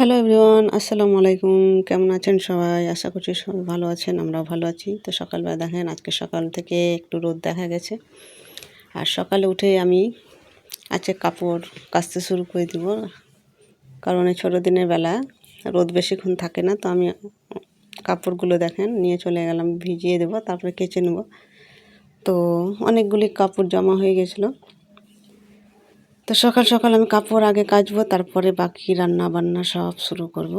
Hello everyone আসসালামু আলাইকুম কেমন আছেন সবাই? আশা করছি সবাই ভালো আছেন, আমরাও ভালো আছি। তো সকালবেলা দেখেন, আজকে সকাল থেকে একটু রোদ দেখা গেছে। আর সকালে উঠে আমি আজকে কাপড় কাচতে শুরু করে দিব। কারণ এই ছোটো দিনের বেলা রোদ বেশিক্ষণ থাকে না, তো আমি কাপড়গুলো দেখেন, নিয়ে চলে গেলাম, ভিজিয়ে দেবো, তারপরে কেচে নেব। তো অনেকগুলি কাপড় জমা হয়ে গেছিল। তো সকাল সকাল আমি কাপড় আগে কাচবো, তারপরে বাকি রান্না বান্না সব শুরু করব।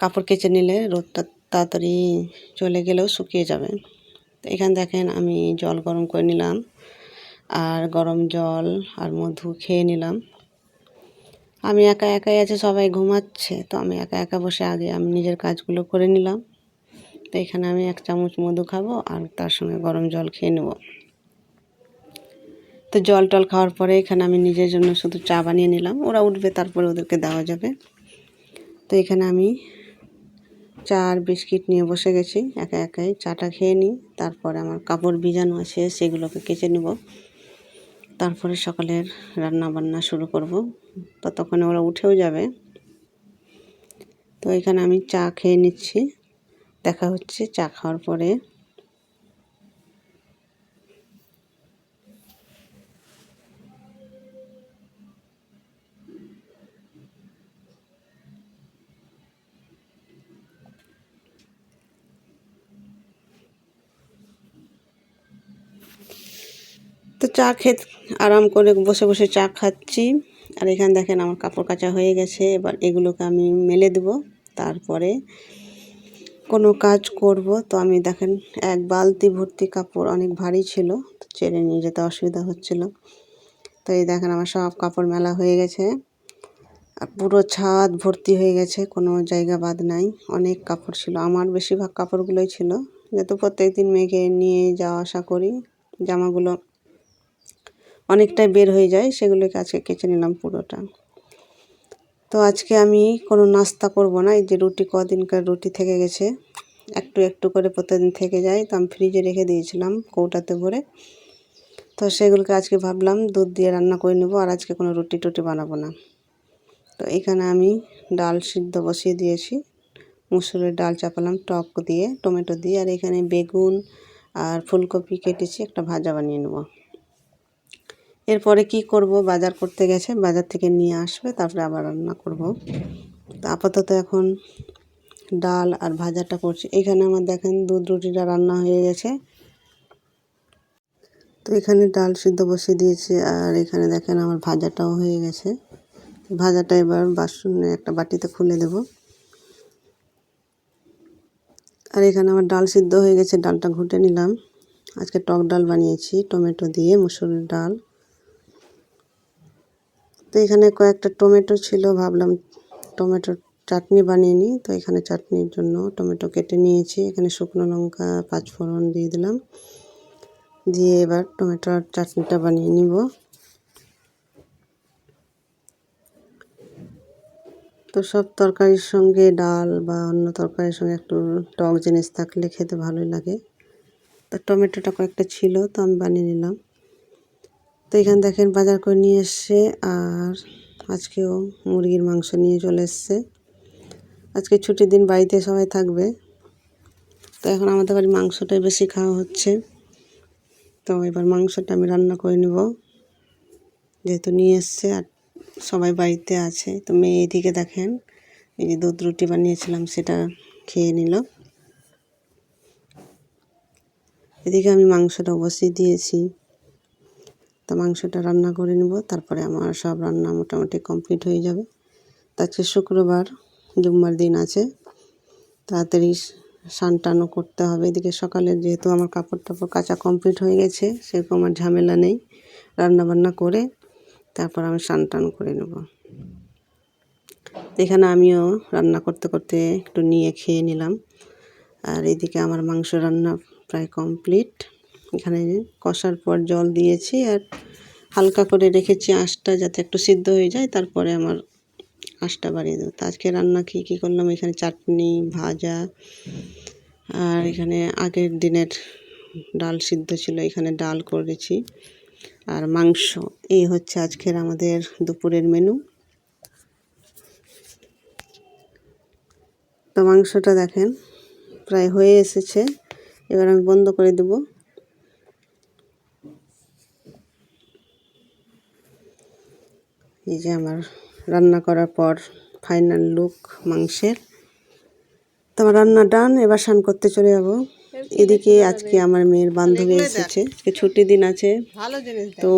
কাপড় কেচে নিলে রোদটা তাড়াতাড়ি চলে গেলেও শুকিয়ে যাবে। তো এখানে দেখেন আমি জল গরম করে নিলাম, আর গরম জল আর মধু খেয়ে নিলাম। আমি একা একাই আছে, সবাই ঘুমাচ্ছে, তো আমি একা একা বসে আগে আমি নিজের কাজগুলো করে নিলাম। তো এখানে আমি এক চামচ মধু খাব আর তার সঙ্গে গরম জল খেয়ে নেব। তো জল টল খাওয়ার পরে এখানে আমি নিজের জন্য শুধু চা বানিয়ে নিলাম। ওরা উঠবে, তারপরে ওদেরকে দেওয়া যাবে। তো এখানে আমি চা আর বিস্কিট নিয়ে বসে গেছি, একা একাই। চাটা খেয়ে নিই, তারপরে আমার কাপড় ভিজানো আছে, সেগুলোকে কেচে নেব। তারপরে সকালের রান্না বান্না শুরু করব। ততক্ষণে ওরা উঠেও যাবে। তো এখানে আমি চা খেয়ে নিচ্ছি। দেখা হচ্ছে চা খাওয়ার পরে। তো চা খেত আরাম করে বসে বসে চা খাচ্ছি। আর এখানে দেখেন আমার কাপড় কাচা হয়ে গেছে। এবার এগুলোকে আমি মেলে দেব। তারপরে কোনো কাজ করব। তো আমি দেখেন এক বালতি ভর্তি কাপড় অনেক ভারী ছিল, তো চেড়ে নিয়ে যেতে অসুবিধা হচ্ছিল। তো এই দেখেন আমার সব কাপড় মেলা হয়ে গেছে। আর পুরো ছাদ ভর্তি হয়ে গেছে, কোনো জায়গা বাদ নাই। অনেক কাপড় ছিল। আমার বেশিরভাগ কাপড়গুলোই ছিল। যেহেতু প্রত্যেক দিন মেঘে নিয়ে যাওয়া আসা করি, জামাগুলো অনেকটাই বের হয়ে যায়, সেগুলোকে আজকে কেচে নিলাম পুরোটা। তো আজকে আমি কোনো নাস্তা করব না, এই যে রুটি, কদিনকার রুটি থেকে গেছে। একটু একটু করে প্রতিদিন থেকে যায়, তো আমি ফ্রিজে রেখে দিয়েছিলাম কৌটাতে ভরে। তো সেগুলোকে আজকে ভাবলাম দুধ দিয়ে রান্না করে নেব, আর আজকে কোনো রুটি টুটি বানাবো না। তো এখানে আমি ডাল সিদ্ধ বসিয়ে দিয়েছি, মুসুরের ডাল চাপালাম, টক দিয়ে, টমেটো দিয়ে, আর এখানে বেগুন আর ফুলকপি কেটেছি, একটা ভাজা বানিয়ে নেব। এরপরে কি করব? বাজার করতে গেছে, বাজার থেকে নিয়ে আসবে, তারপরে আবার রান্না করব। তো আপাতত এখন ডাল আর ভাজাটা করছি। এখানে আমার দেখেন দুধ রুটিটা রান্না হয়ে গেছে। তো এখানে ডাল সিদ্ধ বসিয়ে দিয়েছি, আর এখানে দেখেন আমার ভাজাটাও হয়ে গেছে। ভাজাটা এবার বাসনে একটা বাটিতে খুলে দেব। আর এখানে আমার ডাল সিদ্ধ হয়ে গেছে, ডালটা ঘুটে নিলাম। আজকে টক ডাল বানিয়েছি, টমেটো দিয়ে মুসুরির ডাল। তো এখানে কয়েকটা টমেটো ছিল, ভাবলাম টমেটোর চাটনি বানিয়ে নিই। তো এখানে চাটনির জন্য টমেটো কেটে নিয়েছি। এখানে শুকনো লঙ্কা, পাঁচফোড়ন দিয়ে দিলাম। দিয়ে এবার টমেটোর চাটনিটা বানিয়ে নিব। তো সব তরকারির সঙ্গে ডাল বা অন্য তরকারির সঙ্গে একটু টক জিনিস থাকলে খেতে ভালোই লাগে। তো টমেটোটা কয়েকটা ছিল, তো আমি বানিয়ে নিলাম। তো এখানে দেখেন বাজার করে নিয়ে এসছে আর আজকেও মুরগির মাংস নিয়ে চলে এসছে। আজকে ছুটির দিন বাড়িতে সবাই থাকবে। তো এখন আমাদের বাড়ির মাংসটাই বেশি খাওয়া হচ্ছে। তো এবার মাংসটা আমি রান্না করে নেব। যেহেতু নিয়ে এসছে আর সবাই বাড়িতে আছে, তো মেয়ে এদিকে দেখেন, এই যে দুধ রুটি বানিয়েছিলাম সেটা খেয়ে নিল। এদিকে আমি মাংসটা বসিয়ে দিয়েছি। তো মাংসটা রান্না করে নেব। তারপরে আমার সব রান্না মোটামুটি কমপ্লিট হয়ে যাবে। তো আজকে শুক্রবার, জুম্মার দিন আছে। তাড়াতাড়ি স্নান টানও করতে হবে। এদিকে সকালে যেহেতু আমার কাপড় টাপড় কাচা কমপ্লিট হয়ে গেছে, সেরকম আমার ঝামেলা নেই রান্না বান্না করে। তারপর আমি স্নান টান করে নেব। এখানে আমিও রান্না করতে করতে একটু নিয়ে খেয়ে নিলাম। আর এদিকে আমার মাংস রান্না প্রায় কমপ্লিট। এখানে কষার পর জল দিয়েছি আর হালকা করে রেখেছি আঁশটা যাতে একটু সিদ্ধ হয়ে যায়, তারপরে আমার আঁশটা বাড়িয়ে দেবো। তো আজকে রান্না কী কী করলাম? এখানে চাটনি, ভাজা আর এখানে আগের দিনের ডাল সিদ্ধ ছিল, এখানে ডাল করেছি আর মাংস। এই হচ্ছে আজকের আমাদের দুপুরের মেনু। তো মাংসটা দেখেন, প্রায় হয়ে এসেছে। এবার আমি বন্ধ করে দেব। এই যে আমার রান্না করার পর ফাইনাল লুক মাংসের। তো আমার রান্না ডান এবার স্নান করতে চলে যাব। এদিকে আজকে আমার মেয়ের বান্ধবী এসেছে। ছুটির দিন আছে। ভালো তো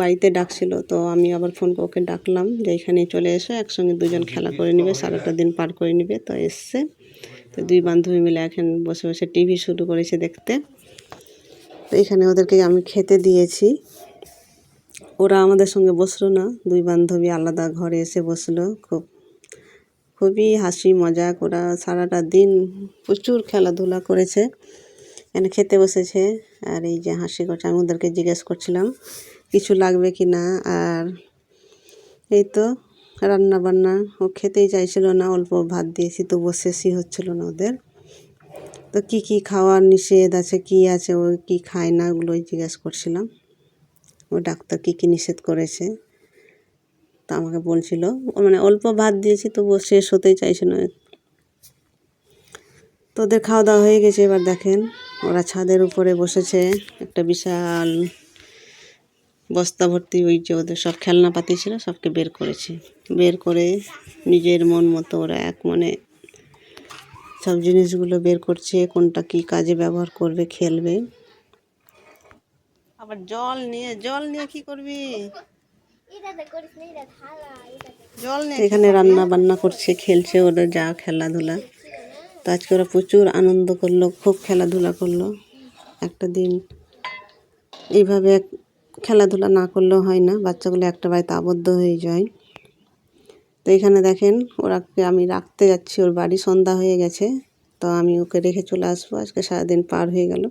বাড়িতে ডাকছিল তো আমি আবার ফোন করে ওকে ডাকলাম যে এখানে চলে এসো একসঙ্গে দুজন খেলা করে নিবে সারাটা দিন পার করে নিবে। তো এসছে। তো দুই বান্ধবী মিলে এখন বসে বসে টিভি শুরু করেছে দেখতে। তো এখানে ওদেরকে আমি খেতে দিয়েছি। ওরা আমাদের সঙ্গে বসল না। দুই বান্ধবী আলাদা ঘরে এসে বসল। খুব, খুবই হাসি, মজাক। ওরা সারাটা দিন প্রচুর খেলাধুলা করেছে। এখানে খেতে বসেছে। আর এই যে হাসি করছে আমি ওদেরকে জিজ্ঞেস করছিলাম, কিছু লাগবে কি না? আর এই তো রান্না বান্না ও খেতেই চাইছিল না। অল্প ভাত দিয়েছি, তো শেষই হচ্ছিল না ওদের। তো কি কি খাওয়ার নিষেধ আছে, কি আছে, ও কি খায় না, ওগুলোই জিজ্ঞেস করছিলাম। ও ডাক্তার কী কী নিষেধ করেছে? তা আমাকে বলছিল। মানে অল্প ভাত দিয়েছি, তবুও শেষ হতেই চাইছে না। তো ওদের খাওয়া দাওয়া হয়ে গেছে এবার দেখেন। ওরা ছাদের উপরে বসেছে। একটা বিশাল বস্তা ভর্তি ওই যে ওদের সব খেলনাপাতি ছিল, সবকে বের করেছে। বের করে নিজের মন মতো ওরা এক মানে সব জিনিসগুলো বের করছে, কোনটা কি কাজে ব্যবহার করবে, খেলবে। আবার জল নিয়ে জল নিয়ে কি করবি? জল নেই এখানে রান্না বান্না করছে খেলছে ওরা যা খেলাধুলা। তো আজকে ওরা প্রচুর আনন্দ করল খুব খেলাধুলা করল। একটা দিন এইভাবে এক- খেলাধুলা না করলেও হয় না বাচ্চাগুলো একটা বাড়িতে আবদ্ধ হয়ে যায়। তো এখানে দেখেন ওরাকে আমি রাখতে যাচ্ছি ওর বাড়ি সন্ধ্যা হয়ে গেছে। তো আমি ওকে রেখে চলে আসব আজকে সারাদিন পার হয়ে গেল।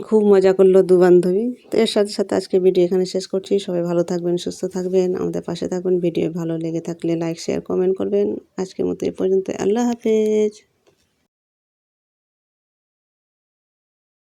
খুব মজা করল দু বান্ধবী। তো এর সাথে সাথে আজকে ভিডিও এখানে শেষ করছি। সবাই ভালো থাকবেন, সুস্থ থাকবেন, আমাদের পাশে থাকবেন ভিডিও ভালো লেগে থাকলে লাইক শেয়ার কমেন্ট করবেন। আজকের মতো এ পর্যন্ত। আল্লাহ হাফেজ।